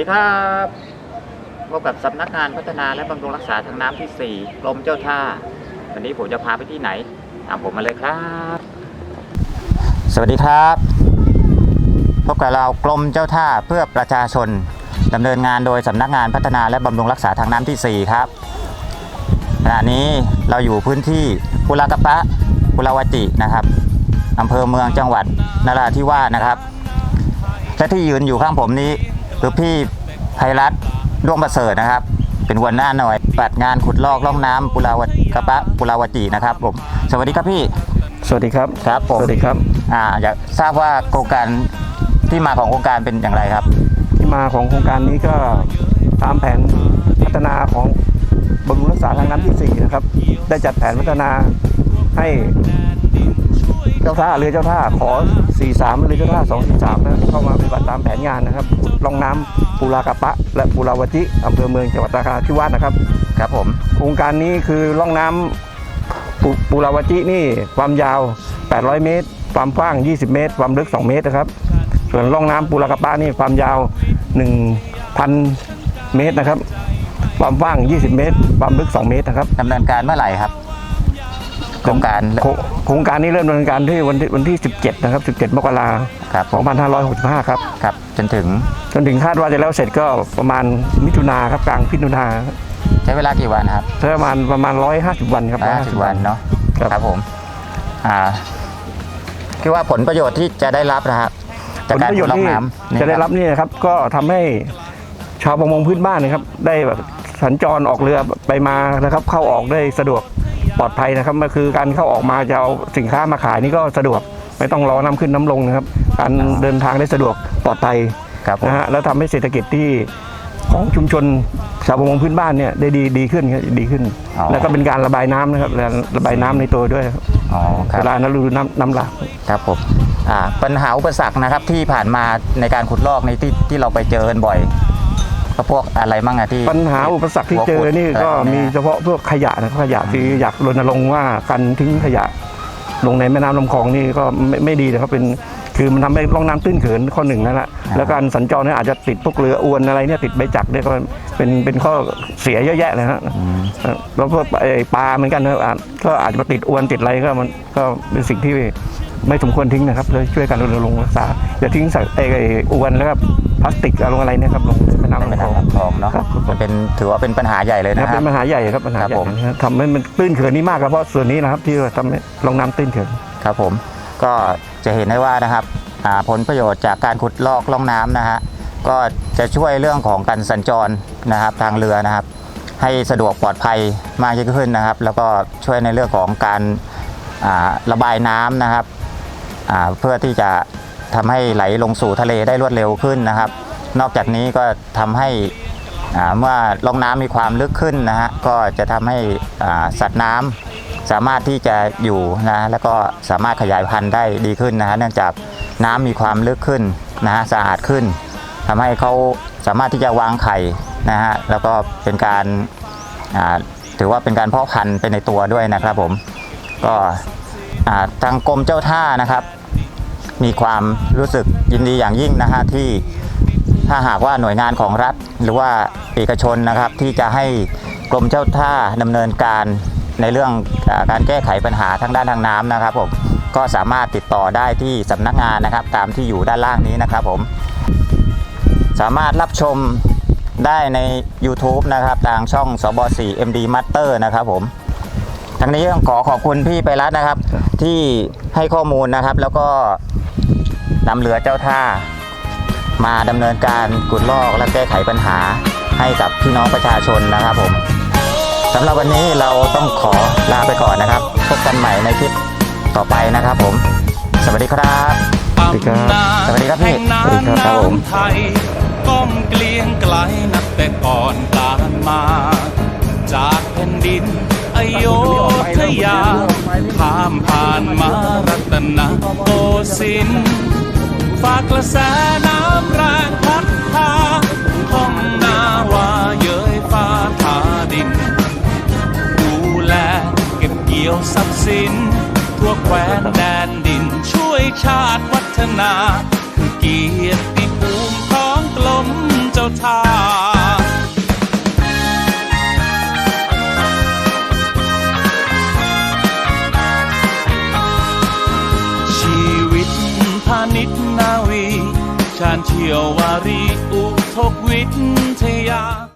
ดีครับพบกับสำนักงานพัฒนาและบำรุงรักษาทางน้ำที่ 4 กรมเจ้าท่า วันนี้ผมจะพาไปที่ไหน ตามผมมาเลยครับ สวัสดีครับ พบกับเรากรมเจ้าท่าเพื่อประชาชนดำเนินงานโดยสำนักงานพัฒนาและบำรุงรักษาทางน้ำที่ 4 ครับ ขณะนี้เราอยู่พื้นที่ปุรากะปะปุราวจินะครับอำเภอเมืองจังหวัดนราธิวาสนะครับและที่ยืนอยู่ข้างผมนี้คือพี่ ไพรัตน์ดวงประเสริฐนะครับ เป็นหัวหน้าหน่วยปฏิบัติงานขุดลอกล่องน้ำปุราวกระปะปุราวจีนะครับผมสวัสดีครับพี่สวัสดีครับ ครับผมสวัสดีครับ อ่าอยากทราบว่าโครงการที่มาของโครงการเป็นอย่างไรครับ ที่มาของโครงการนี้ก็ตามแผนพัฒนาของบำรุงรักษาทางน้ำที่4นะครับ ได้จัดแผนพัฒนาให้ เจ้าท่าเรือเจ้าท่าขอ 43 เรือเจ้าท่า 243 นะเข้ามาปฏิบัติตามแผนงานนะครับล่องน้ำปูรากะปะ และปูราวจิอำเภอเมืองจังหวัดนราธิวาสนะครับครับผมโครงการนี้คือล่องน้ำปูปูราวจินี่ความยาว 800 เมตร ความกว้าง 20 เมตร ความลึก 2 เมตรนะครับ ส่วนล่องน้ำปูรากะปะนี่ความยาว 1,000 เมตรนะครับความกว้าง 20 เมตร ความลึก 2 เมตรนะครับดำเนินการเมื่อไหร่ครับ โครงการโคโครงการนี้เริ่มดำเนินการที่วันที่วันที่ 17 นะครับ 17 มกราครับคม2565 ครับ ครับ จนถึงจนถึงคาดว่าจะแล้วเสร็จก็ประมาณมิถุนาครับกลางมิถุนาใช้เวลากี่วันครับประมาณประมาณ 150 วันครับห้าสิบวันเนาะครับครับผมอ่าคิดว่าผลประโยชน์ที่จะได้รับนะครับผจากลการประโยขุชดน์ลอกที่น้ำนี่จะได้ครับนี่นะครับ ก็ทำให้ชาวประมงพื้นบ้านนะครับ ได้แบบสัญจรออกเรือไปมานะครับ เข้าออกได้สะดวก ปลอดภัยนะครับก็คือการเข้าออกมาจะเอาสินค้ามาขายนี่ก็สะดวกไม่ต้องรอน้ำขึ้นน้ำลงนะครับ การเดินทางได้สะดวกปลอดภัยครับผม นะฮะแล้วทำให้เศรษฐกิจที่ของชุมชนชาวประมงพื้นบ้านเนี่ยได้ดีดีขึ้นครับดีขึ้น อ๋อ แล้วก็เป็นการระบายน้ำนะครับระบายน้ำในตัวด้วยครับอ๋อครัเวบ ลาน้ำฤดูน้ำน้ำหลาก ครับผมอ่าปัญหาอุปสรรคนะครับที่ผ่านมาในการขุดลอกในที่ที่เราไปเจอกันบ่อย ก็พวกอะไรมั่งอะที่ปัญหาอุปสรรคที่เจอนี่ก็มีเฉพาะพวกขยะนะครับขยะที่อยากรณรงค์ว่าการทิ้งขยะ ลงในแม่น้ำลำคลองนี่ก็ไม่ไม่ดีนะครับเป็นคือมันทำให้ร่องน้ำตื้นเขินข้อหนึ่งนั่นแหละแล้วการสัญจรเนี่ยอาจจะติดพวกเรืออวนอะไรเนี่ยติดใบจักรเนี่ยก็เป็นเป็นข้อเสียเยอะแยะเลยฮะอืมเอ่อแล้วพวกไอ้ปลาเหมือนกันนะครับอะก็อาจจะมาติดอวนติดอะไรก็มันก็เป็นสิ่งที่ ไม่สมควรทิ้งนะครับเลยช่วยกันรณรงค์รักษาอย่าทิ้งใส่ไอ้ไอ้อวนแล้วก็พลาสติกอะไรลงอะไรเนี่ยครับลงในแม่น้ำไม่ลำคลทาองงลำคลองเนาะครับมันเป็นถือว่าเป็นปัญหาใหญ่เลยนะนะคเป็รับนปัญหาใหญ่ครับปัญหาครับใหญ่ผมนะครับทำให้มันตื้นเขินนี่มากครับเพราะส่วนนี้นะครับที่ทำให้ลงน้ำตื้นเขินครับผมก็จะเห็นได้ว่านะครับอ่าผลประโยชน์จากการขุดลอกล่องน้ำนะฮะก็จะช่วยเรื่องของการสัญจรนะครับทางเรือนะครับ ให้สะดวกปลอดภัยมากยิ่งขึ้นนะครับ แล้วก็ช่วยในเรื่องของการอ่าระบายน้ำนะครับอ่า เพื่อที่จะทำให้ไหลลงสู่ทะเลได้รวดเร็วขึ้นนะครับ นอกจากนี้ก็ทำให้เมื่อล่องน้ำมีความลึกขึ้นนะฮะก็จะทำให้สัตว์น้ำสามารถที่จะอยู่นะแล้วก็สามารถขยายพันธุ์ได้ดีขึ้นนะฮะเนื่องจากน้ำมีความลึกขึ้นนะฮะสะอาดขึ้นทำให้เขาสามารถที่จะวางไข่นะฮะแล้วก็เป็นการถือว่าเป็นการเพาะพันธุ์ไปในตัวด้วยนะครับผมก็ ทางกรมเจ้าท่านะครับ มีความรู้สึกยินดีอย่างยิ่งนะฮะที่ถ้าหากว่าหน่วยงานของรัฐ หรือว่าเอกชนนะครับที่จะให้กรมเจ้าท่าดำเนินการในเรื่องอการแก้ไขปัญหาทางด้านทางน้ำนะครับผมก็สามารถติดต่อได้ที่สำนักงานนะครับ ตามที่อยู่ด้านล่างนี้นะครับผม สามารถรับชมได้ใน YouTube นะครับทางช่องสบ4 MD Master นะครับผม ทั้งนี้ต้องขอขอบคุณพี่ไปรัตน์นะครับ ที่ให้ข้อมูลนะครับ แล้วก็นำเรือเจ้าท่า มาดำเนินการกุดลอกและแก้ไขปัญหาให้กับพี่น้องประชาชนนะครับผมสำหรับวันนี้เราต้องขอลาไปก่อนนะครับ พบกันใหม่ในคลิปต่อไปนะครับผม สวัสดีครับสวัสดีครับสวัสดีครับพี่สวัสดีครับครับผมน้ำไทยก้มเกลียงไกลนับแต่ก่อนการมา จากแผ่นดินอ โยธยา ข้ามผ่านมารัตนโกสินทร์ฝากกระแสน้ำแรงพัดพาห้องนาวาเย้ยฟ้าทาดิน ดูแลเก็บเกี่ยวทรัพย์สิน ทั่วแคว้นแดนดินช่วยชาติวัฒนา คือเกียรติภูมิของกลมเจ้าธา เชี่ยววารีอุทกวิทยา